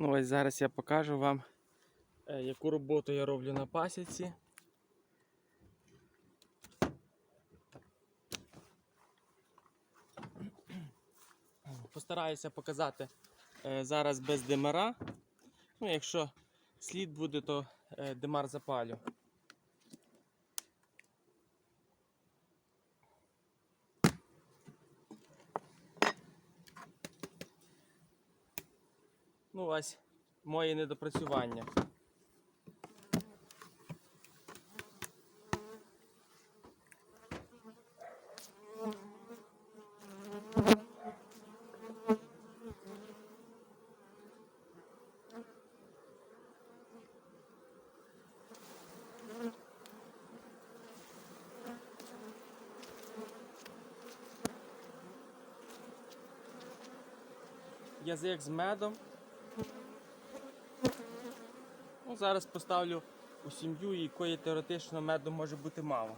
Ну ось зараз я покажу вам, е, яку роботу я роблю на пасіці. Постараюся показати е, зараз без димара. Ну, якщо слід буде, то е, димар запалю. Ну, ось мої недопрацювання. Язик з медом. Ну, зараз поставлю у сім'ю, якої теоретично меду може бути мало.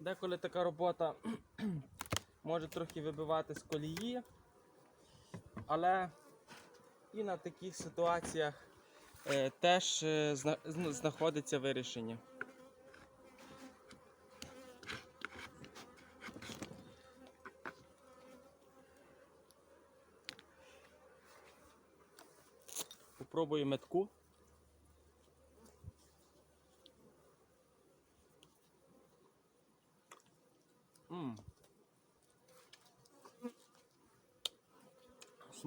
Деколи така робота може трохи вибивати з колії, але і на таких ситуаціях е, теж е, зна- зна- знаходиться вирішення. Попробую метку.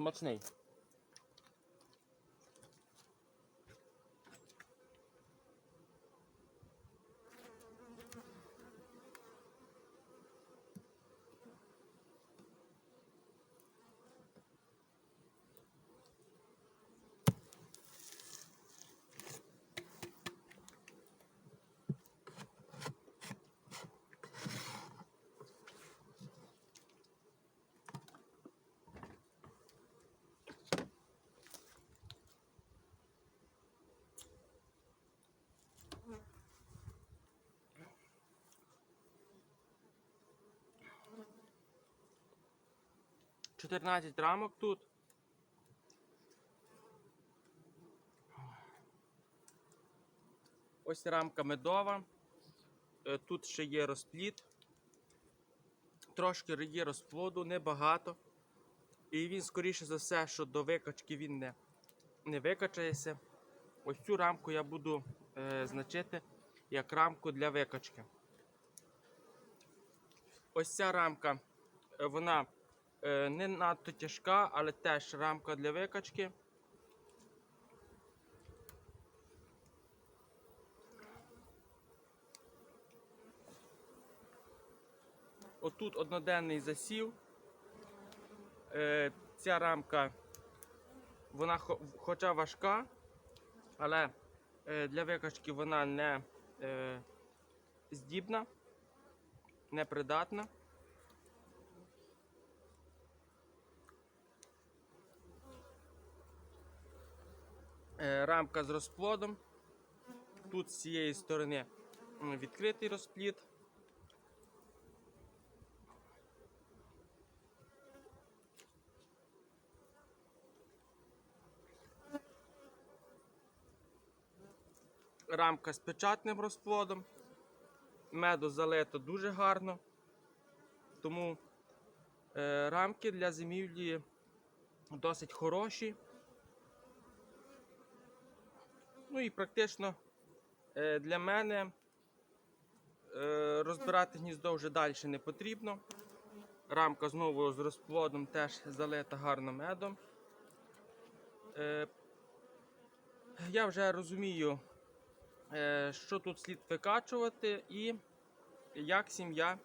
much neat. 14 рамок тут. Ось рамка медова. Е, тут ще є розпліт. Трошки є розплоду, небагато. І він, скоріше за все, що до викачки він не не викачається. Ось цю рамку я буду е, значити як рамку для викачки. Ось ця рамка, е, вона не надто тяжка, але теж рамка для викачки. Отут одноденний засів. Е, ця рамка, вона хоча важка, але е, для викачки вона не е, здібна, непридатна. Рамка з розплодом. Тут з цієї сторони відкритий розплід. Рамка з печатним розплодом. Меду залито дуже гарно. Тому е, рамки для зимівлі досить хороші. Ну і практично е, для мене е, розбирати гніздо вже далі не потрібно. Рамка знову з розплодом теж залита гарно медом. Е, я вже розумію, що тут слід викачувати, і як сім'я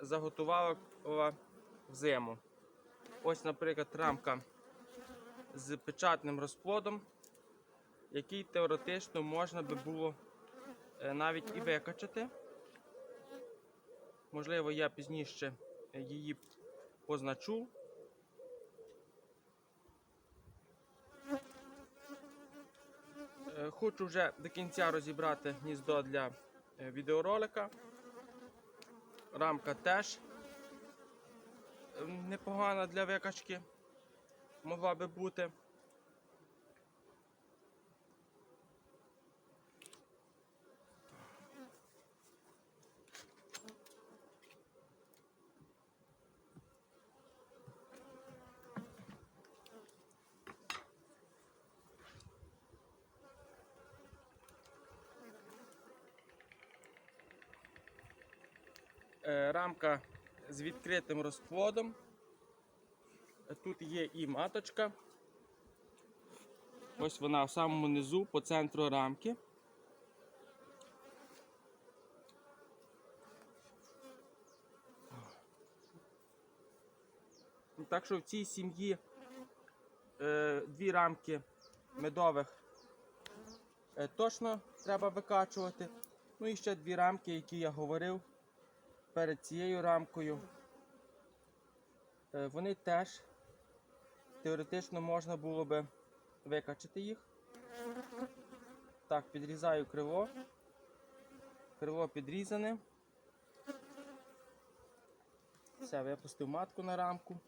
заготувала в зиму. Ось, наприклад, рамка з печатним розплодом, який теоретично можна би було е, навіть і викачати. Можливо, я пізніше її позначу. Е, Хочу вже до кінця розібрати гніздо для е, відеоролика. Рамка теж е, непогана для викачки могла би бути. Рамка з відкритим розплодом. Е, Тут є і маточка. Ось вона в самому низу по центру рамки. Так що в цій сім'ї е, дві рамки медових е, точно треба викачувати. Ну і ще дві рамки, які я говорив перед цією рамкою. Е, Вони теж теоретично можна було би викачати їх. Так, підрізаю крило. Крило підрізане. Все, випустив матку на рамку.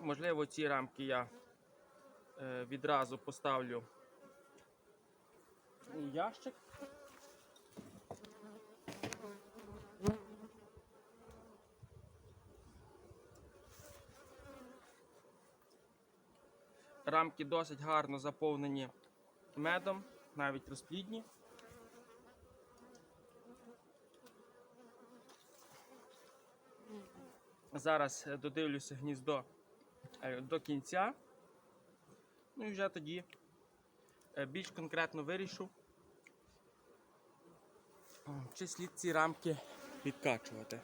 Можливо, ці рамки я е, відразу поставлю ящик. Рамки досить гарно заповнені медом, навіть розплідні. Зараз е, додивлюся гніздо до кінця. Ну і вже тоді е, більш конкретно вирішу, чи слід ці рамки відкачувати.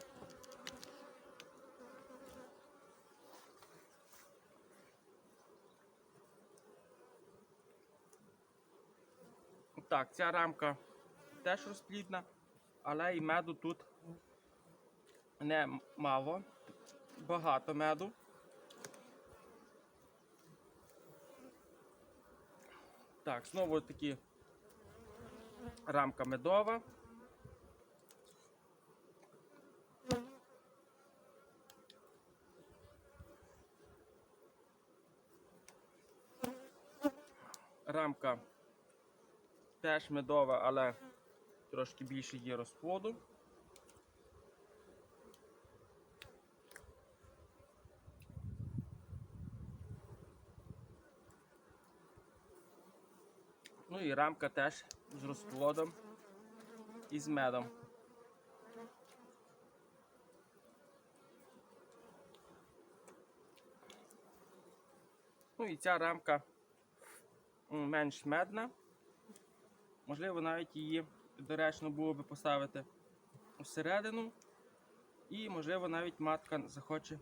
Так, ця рамка теж розплідна, але і меду тут не мало, багато меду. Так, знову таки рамка медова. Рамка теж медова, але трошки більше є розплоду. Ну рамка теж з розплодом і з медом. Ну і ця рамка менш медна. Можливо, навіть її доречно було би поставити всередину. І, можливо, навіть матка захоче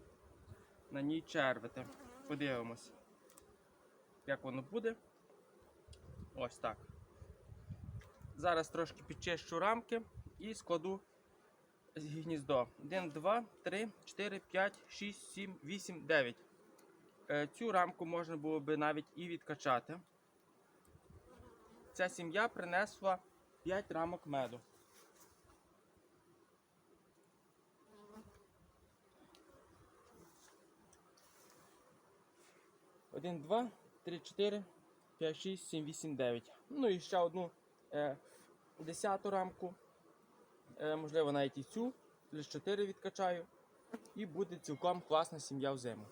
на ній червити. Подивимось, як воно буде. Ось так. Зараз трошки підчищу рамки і складу гніздо. 1, 2, 3, 4, 5, 6, 7, 8, 9. Е, Цю рамку можна було би навіть і відкачати. Ця сім'я принесла 5 рамок меду. Один, два, три, чотири, п'ять, шість, сім, вісім, дев'ять. Ну і ще одну е, десяту рамку. Е, можливо, навіть і цю. Лише 4 відкачаю. І буде цілком класна сім'я в зиму.